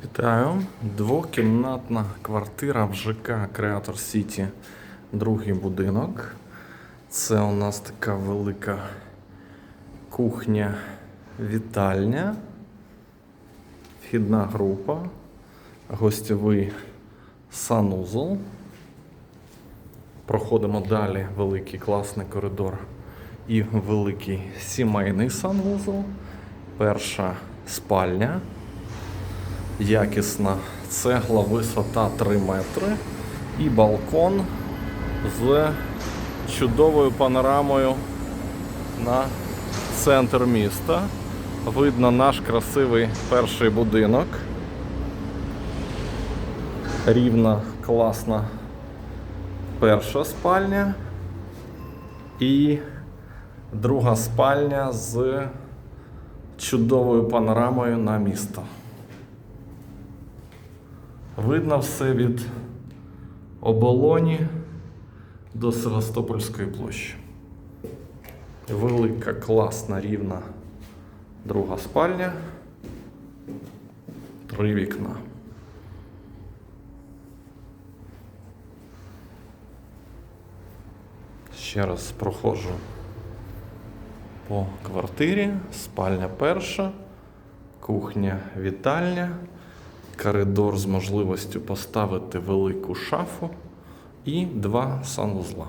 Вітаю. Двокімнатна квартира в ЖК Креатор Сіті. Другий будинок. Це у нас така велика кухня, вітальня, вхідна група, гостьовий санузол. Проходимо далі великий класний коридор і великий сімейний санвузол. Перша спальня. Якісна цегла, висота 3 метри. І балкон з чудовою панорамою на центр міста. Видно наш красивий перший будинок. Рівна, класна перша спальня. І друга спальня з чудовою панорамою на місто. Видно все від оболоні до Севастопольської площі. Велика, класна, рівна друга спальня. Три вікна. Ще раз проходжу по квартирі. Спальня перша, кухня, вітальня, коридор з можливістю поставити велику шафу і два санвузла.